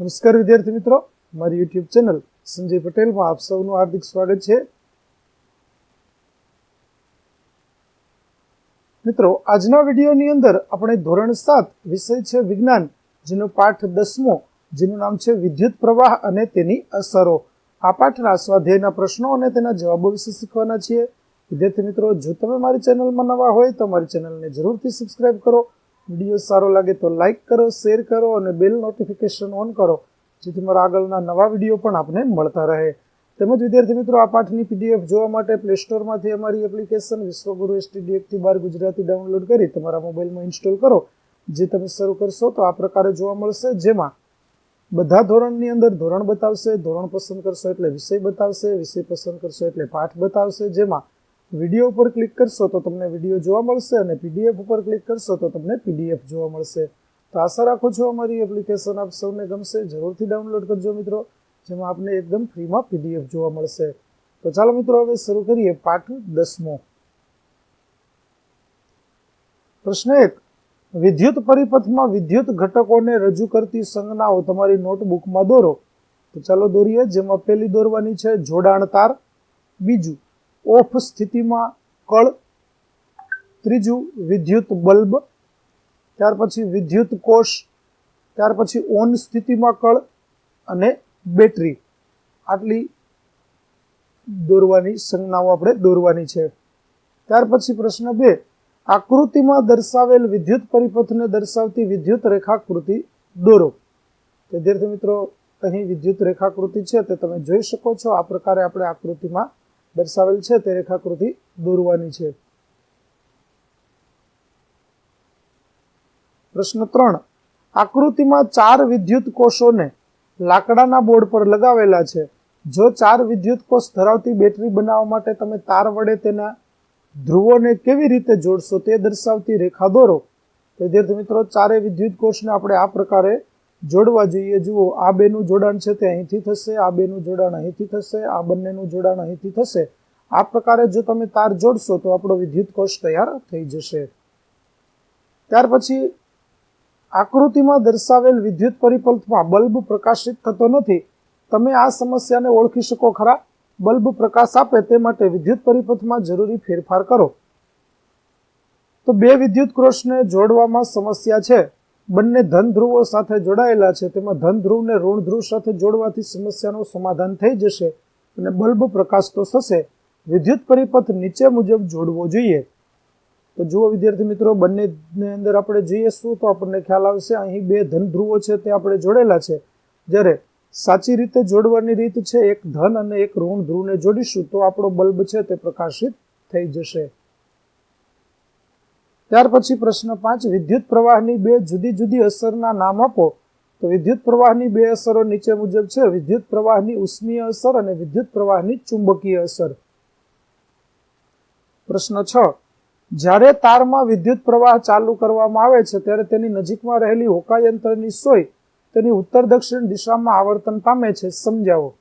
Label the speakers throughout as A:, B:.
A: નમસ્કાર વિદ્યાર્થી મિત્રો, મારી યુટ્યુબ ચેનલ સંજય પટેલમાં આપ સૌનું હાર્દિક સ્વાગત છે. મિત્રો, આજના વિડીયોની અંદર આપણે ધોરણ સાત વિષય છે વિજ્ઞાન, જેનો પાઠ દસમો, જેનું નામ છે વિદ્યુત પ્રવાહ અને તેની અસરો. આ પાઠના સ્વાધ્યાયના પ્રશ્નો અને તેના જવાબો વિશે શીખવાના છીએ. વિદ્યાર્થી મિત્રો, જો તમે મારી ચેનલમાં નવા હોય તો મારી ચેનલને જરૂરથી સબસ્ક્રાઇબ કરો. વીડિયો સારો લાગે તો લાઇક કરો શેર કરો અને બેલ નોટિફિકેશન ઓન કરો, જેથી મારા આગળના નવા વીડિયો પણ આપને મળતા રહે. તેમજ વિદ્યાર્થી મિત્રો, આ પાઠની પીડીએફ જોવા માટે પ્લે સ્ટોરમાંથી અમારી એપ્લિકેશન વિશ્વગુરુ એસટીડીએફથી બાર ગુજરાતી ડાઉનલોડ કરી તમારા મોબાઈલમાં ઇન્સ્ટોલ કરો. જે તમે શરૂ કરશો તો આ પ્રકારે જોવા મળશે. જેમાં બધા ધોરણની અંદર ધોરણ બતાવશે, ધોરણ પસંદ કરશો એટલે વિષય બતાવશે, વિષય પસંદ કરશો એટલે પાઠ બતાવશે. જેમાં વીડિયો ઉપર ક્લિક કરશો તો તમને વીડિયો જોવા મળશે અને પીડીએફ ઉપર ક્લિક કરશો તો તમને પીડીએફ જોવા મળશે. તો આશા રાખું છું અમારી એપ્લિકેશન આપ સૌને ગમશે. જરૂરથી ડાઉનલોડ કરજો મિત્રો, જેમાં આપને એકદમ ફ્રીમાં પીડીએફ જોવા મળશે. તો ચાલો મિત્રો, હવે શરૂ કરીએ પાઠ દસમો. પ્રશ્ન એક, વિદ્યુત પરિપથમાં વિદ્યુત ઘટકોને રજૂ કરતી સંજ્ઞાઓ તમારી નોટબુકમાં દોરો. તો ચાલો દોરીએ, જેમાં પહેલી દોરવાની છે જોડાણ તાર, બીજું ઓફ સ્થિતિમાં કળ, ત્રીજું વિદ્યુત બલ્બ, ત્યાર પછી વિદ્યુત કોષ, ત્યાર પછી ઓન સ્થિતિમાં કળ અને બેટરી. આટલી દોરવાની સંજ્ઞાઓ આપણે દોરવાની છે. ત્યાર પછી પ્રશ્ન બે, આકૃતિમાં દર્શાવેલ વિદ્યુત પરિપથને દર્શાવતી વિદ્યુત રેખાકૃતિ દોરો. વિદ્યાર્થી મિત્રો, અહીં વિદ્યુત રેખાકૃતિ છે તે તમે જોઈ શકો છો. આ પ્રકારે આપણે આકૃતિમાં દર્શાવેલ છે તે રેખાકૃતિ દોરવાની છે. પ્રશ્ન ત્રણ. આકૃતિમાં ચાર વિદ્યુત કોષોને લાકડાના બોર્ડ પર લગાવેલા છે. જો ચાર વિદ્યુત કોષ ધરાવતી બેટરી બનાવવા માટે તમે તાર વડે તેના ધ્રુવોને કેવી રીતે જોડશો તે દર્શાવતી રેખા દોરો. વિદ્યાર્થી મિત્રો ચારે વિદ્યુત કોષને આપણે આ પ્રકારે જોડવા જોઈએ. જુઓ, આ બેનું જોડાણ છે તે અહીંથી થશે, આ બેનું જોડાણ અહીંથી થશે, આ બંનેનું જોડાણ અહીંથી થશે. આ પ્રકારે જો તમે તાર જોડશો તો આપણો વિદ્યુત કોષ તૈયાર થઈ જશે. ત્યાર પછી, આકૃતિમાં દર્શાવેલ વિદ્યુત પરિપથમાં બલ્બ પ્રકાશિત થતો નથી. તમે આ સમસ્યાને ઓળખી શકો ખરા. બલ્બ પ્રકાશ આપે તે માટે વિદ્યુત પરિપથમાં જરૂરી ફેરફાર કરો. તો બે વિદ્યુત કોષને જોડવામાં સમસ્યા છે. બંને ધન ધ્રુવો સાથે જોડાયેલા છે. તેમાં ધન ધ્રુવને ઋણ ધ્રુવ સાથે જોડવાથી સમસ્યાનું સમાધાન થઈ જશે અને બલ્બ પ્રકાશ તો થશે. વિદ્યુત પરિપથ નીચે મુજબ જોડવો જોઈએ. તો જુઓ વિદ્યાર્થી મિત્રો બંને અંદર આપણે જોઈએ શું તો આપણને ખ્યાલ આવશે, અહીં બે ધન ધ્રુવો છે તે આપણે જોડેલા છે. જ્યારે સાચી રીતે જોડવાની રીત છે, એક ધન અને એક ઋણ ધ્રુવને જોડીશું, તો આપણો બલ્બ છે તે પ્રકાશિત થઈ જશે. ત્યાર પછી પ્રશ્ન પાંચ, વિદ્યુત પ્રવાહની બે જુદી જુદી અસરના નામ આપો. તો વિદ્યુત પ્રવાહની બે અસરો નીચે મુજબ છે. વિદ્યુત પ્રવાહની ઉષ્મીય અસર અને વિદ્યુત પ્રવાહની ચુંબકીય અસર. પ્રશ્ન છ. જ્યારે તારમાં વિદ્યુત પ્રવાહ ચાલુ કરવામાં આવે છે, ત્યારે તેની નજીકમાં રહેલી હોકાયંત્રની સોય તેની ઉત્તર દક્ષિણ દિશામાં આવર્તન પામે છે. સમજાવો.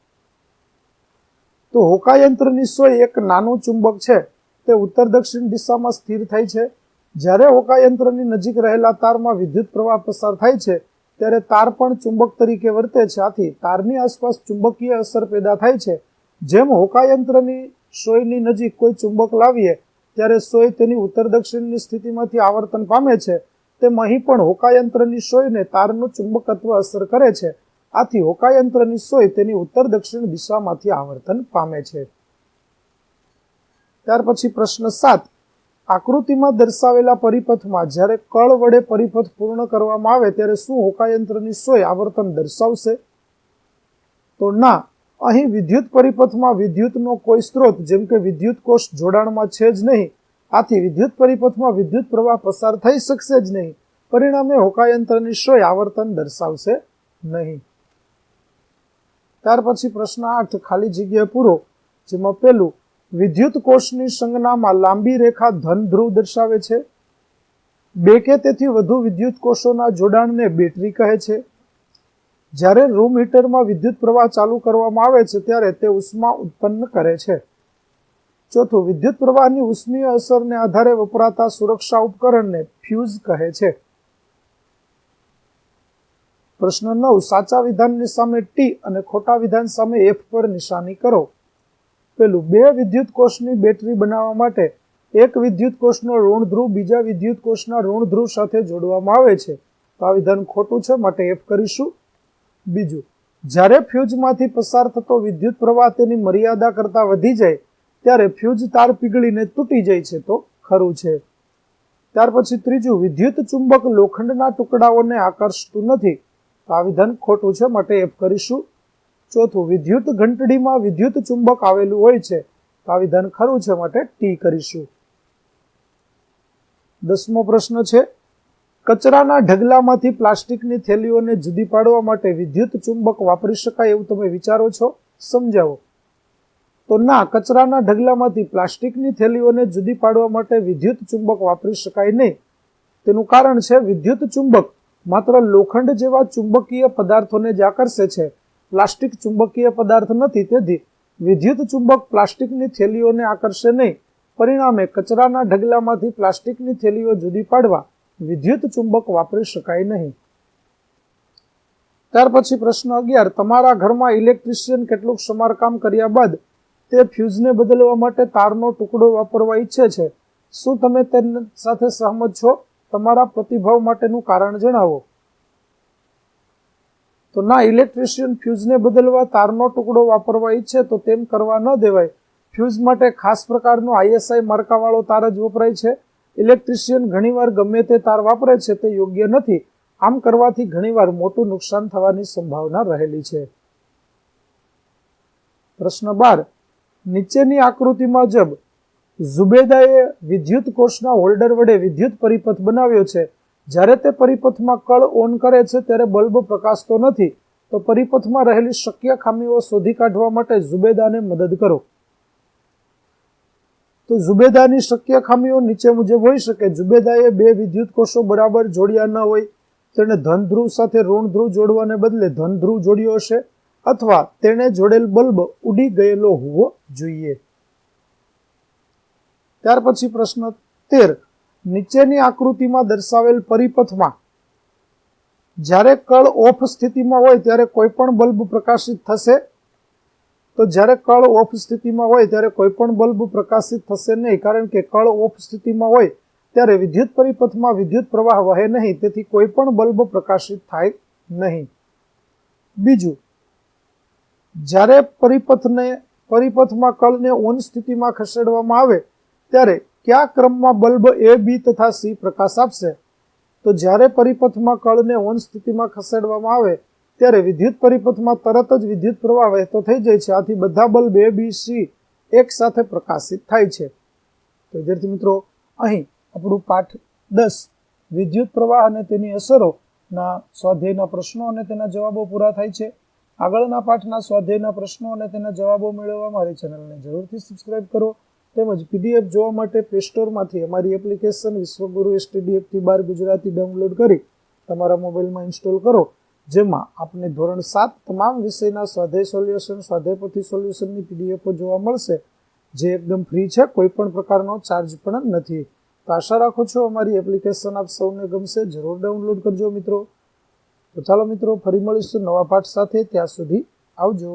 A: તો હોકાયંત્રની સોય એક નાનું ચુંબક છે. તે ઉત્તર દક્ષિણ દિશામાં સ્થિર થાય છે. જ્યારે હોકાયંત્રની નજીક રહેલા તારમાં વિદ્યુત પ્રવાહ પસાર થાય છે, ત્યારે તાર પણ ચુંબક તરીકે વર્તે છે. આથી તારની આસપાસ ચુંબકીય અસર પેદા થાય છે. જેમ હોકાયંત્રની સોયની નજીક કોઈ ચુંબક લાવીએ, ત્યારે સોય તેની ઉત્તર દક્ષિણની સ્થિતિમાંથી આવર્તન પામે છે. તેમ અહીં પણ હોકાયંત્રની સોયને તારનું ચુંબકત્વ અસર કરે છે. આથી હોકાયંત્રની સોય તેની ઉત્તર દક્ષિણ દિશામાંથી આવર્તન પામે છે. ત્યાર પછી પ્રશ્ન સાત. આકૃતિમાં દર્શાવેલા પરિપથમાં જ્યારે કળ વડે પરિપથ પૂર્ણ કરવામાં આવે ત્યારે શું હોકાયંત્રની સોય આવર્તન દર્શાવશે? તો ના, અહીં વિદ્યુત પરિપથમાં વિદ્યુતનો કોઈ સ્ત્રોત, જેમ કે વિદ્યુત કોષ જોડાણમાં છે જ નહીં. આથી વિદ્યુત પરિપથમાં વિદ્યુત પ્રવાહ પસાર થઈ શકશે જ નહીં. પરિણામે હોકાયંત્રની સોય આવર્તન દર્શાવશે નહીં. ત્યાર પછી પ્રશ્ન આઠ, ખાલી જગ્યા પૂરો, જેમાં પેલું વિદ્યુત કોષની સંજ્ઞામાં લાંબી રેખા ધન ધ્રુવ દર્શાવે છે. બે કે તેથી વધુ વિદ્યુત કોષોના જોડાણને બેટરી કહે છે. જ્યારે રૂમ હીટરમાં વિદ્યુત પ્રવાહ ચાલુ કરવામાં આવે છે, ત્યારે તે ઉષ્મા ઉત્પન્ન કરે છે. ચોથું, વિદ્યુત પ્રવાહની ઉષ્મીય અસરને આધારે વપરાતા સુરક્ષા ઉપકરણને ફ્યુઝ કહે છે. પ્રશ્ન નવ, સાચા વિધાનની સામે ટી અને ખોટા વિધાન સામે એફ પર નિશાની કરો. પેલું બે વિદ્યુત કોષની બેટરી બનાવવા માટે એક વિદ્યુત કોષનો ઋણ ધ્રુવ બીજા વિદ્યુત કોષના ઋણ ધ્રુવ સાથે જોડવામાં આવે છે. તો આ વિધાન ખોટું છે, માટે એફ કરીશું. બીજું, જ્યારે ફ્યુઝમાંથી પસાર થતો વિદ્યુત પ્રવાહ તેની મર્યાદા કરતાં વધી જાય, ત્યારે ફ્યુઝ તાર પીગળીને તૂટી જાય છે તો ખરું છે. ત્યાર પછી ત્રીજું, વિદ્યુત ચુંબક લોખંડના ટુકડાઓને આકર્ષતું નથી. તો આ વિધાન ખોટું છે, માટે એફ કરીશું. ચોથું, વિદ્યુત ઘંટડીમાં વિદ્યુત ચુંબક આવેલું હોય છે, તો આ વિધાન ખરું છે માટે ટી કરીશું. દસમો પ્રશ્ન છે, કચરાના ઢગલામાંથી પ્લાસ્ટિકની થેલીઓને જુદી પાડવા માટે વિદ્યુત ચુંબક વાપરી શકાય એવું તમે વિચારો છો? સમજાવો. તો ના, કચરાના ઢગલામાંથી પ્લાસ્ટિકની થેલીઓને જુદી પાડવા માટે વિદ્યુત ચુંબક વાપરી શકાય નહીં. તેનું કારણ છે, વિદ્યુત ચુંબક માત્ર લોખંડ જેવા ચુંબકીય પદાર્થોને જ આકર્ષે છે. પ્લાસ્ટિક ચુંબકીય પદાર્થ નથી, તેથી વિદ્યુત ચુંબક પ્લાસ્ટિકની થેલીઓને આકર્ષે નહીં. પરિણામે કચરાના ઢગલામાંથી પ્લાસ્ટિકની થેલીઓ જુદી પાડવા વિદ્યુત ચુંબક વાપરી શકાય નહીં. ત્યાર પછી પ્રશ્ન અગિયાર, તમારા ઘરમાં ઇલેક્ટ્રિશિયન કેટલુંક સમારકામ કર્યા બાદ તે ફ્યુઝને બદલવા માટે તારનો ટુકડો વાપરવા ઈચ્છે છે. શું તમે તેની સાથે સહમત છો? તમારા પ્રતિભાવ માટેનું કારણ જણાવો. તો ના ઇલેક્ટ્રિશિયન ફ્યુઝને બદલવા તારનો ટુકડો વાપરવા ઈચ્છે તો તેમ કરવા ન દેવાય. ફ્યુઝ માટે ખાસ પ્રકારનો આઈએસઆઈ માર્કાવાળો તાર જ વપરાય છે. ઇલેક્ટ્રિશિયન ઘણીવાર ગમે તે તાર વાપરે છે તે યોગ્ય નથી. આમ કરવાથી ઘણીવાર મોટું નુકસાન થવાની સંભાવના રહેલી છે. પ્રશ્ન બાર. નીચેની આકૃતિ મુજબ ઝુબેદાએ વિદ્યુત કોષના હોલ્ડર વડે વિદ્યુત પરિપથ બનાવ્યો છે જ્યારે તે પરિપથમાં કળ ઓન કરે છે ત્યારે બલ્બ પ્રકાશતો નથી, તો પરિપથમાં રહેલી શક્ય ખામીઓ શોધી કાઢવા માટે ઝુબેદાને મદદ કરો. તો ઝુબેદાની શક્ય ખામીઓ નીચે મુજબ હોઈ શકે. ઝુબેદાએ બે વિદ્યુત કોષો બરાબર જોડ્યા ન હોય, તેણે ધન ધ્રુવ સાથે ઋણ ધ્રુવ જોડવાને બદલે ધન ધ્રુવ જોડ્યો હશે, અથવા તેણે જોડેલ બલ્બ ઉડી ગયેલો હોવો જોઈએ. ત્યાર પછી પ્રશ્ન તેર. નીચેની આકૃતિમાં દર્શાવેલ પરિપથમાં જ્યારે કળ ઓફ સ્થિતિમાં હોય ત્યારે કોઈ પણ બલ્બ પ્રકાશિત થશે. તો જ્યારે કળ ઓફ સ્થિતિમાં હોય ત્યારે કોઈ પણ બલ્બ પ્રકાશિત થશે નહીં, કારણ કે કળ ઓફ સ્થિતિમાં હોય ત્યારે વિદ્યુત પરિપથમાં વિદ્યુત પ્રવાહ વહે નહીં, તેથી કોઈ પણ બલ્બ પ્રકાશિત થાય નહીં. બીજું, જ્યારે પરિપથને પરિપથમાં કળને ઓન સ્થિતિમાં ખસેડવામાં આવે ત્યારે કયા ક્રમમાં બલ્બ એ બી તથા સી પ્રકાશ આપશે? તો જ્યારે પરિપથમાં કળને ઓન સ્થિતિમાં ખસેડવામાં આવે, ત્યારે વિદ્યુત પરિપથમાં તરત જ વિદ્યુત પ્રવાહ વહેતો થઈ જાય છે. આથી બધા બલ્બ એ બી સી એક સાથે પ્રકાશિત થાય છે. તો વિદ્યાર્થી મિત્રો, અહીં આપણું પાઠ દસ, વિદ્યુત પ્રવાહ અને તેની અસરોના સ્વાધ્યાયના પ્રશ્નો અને તેના જવાબો પૂરા થાય છે. આગળના પાઠના સ્વાધ્યાયના પ્રશ્નો અને તેના જવાબો મેળવવા મારી ચેનલને જરૂરથી સબસ્ક્રાઇબ કરો. તેમજ પીડીએફ જોવા માટે પ્લે સ્ટોરમાંથી અમારી એપ્લિકેશન વિશ્વગુરુ એસટીડીએફથી બાર ગુજરાતી ડાઉનલોડ કરી તમારા મોબાઈલમાં ઇન્સ્ટોલ કરો, જેમાં આપને ધોરણ સાત તમામ વિષયના સ્વાધ્યાય સોલ્યુશન સ્વાધ્યાયપોથી સોલ્યુશનની પીડીએફો જોવા મળશે, જે એકદમ ફ્રી છે, કોઈ પણ પ્રકારનો ચાર્જ પણ નથી. તો આશા રાખું છું અમારી એપ્લિકેશન આપ સૌને ગમશે, જરૂર ડાઉનલોડ કરજો મિત્રો. તો ચાલો મિત્રો, ફરી મળીશું નવા પાઠ સાથે, ત્યાં સુધી આવજો.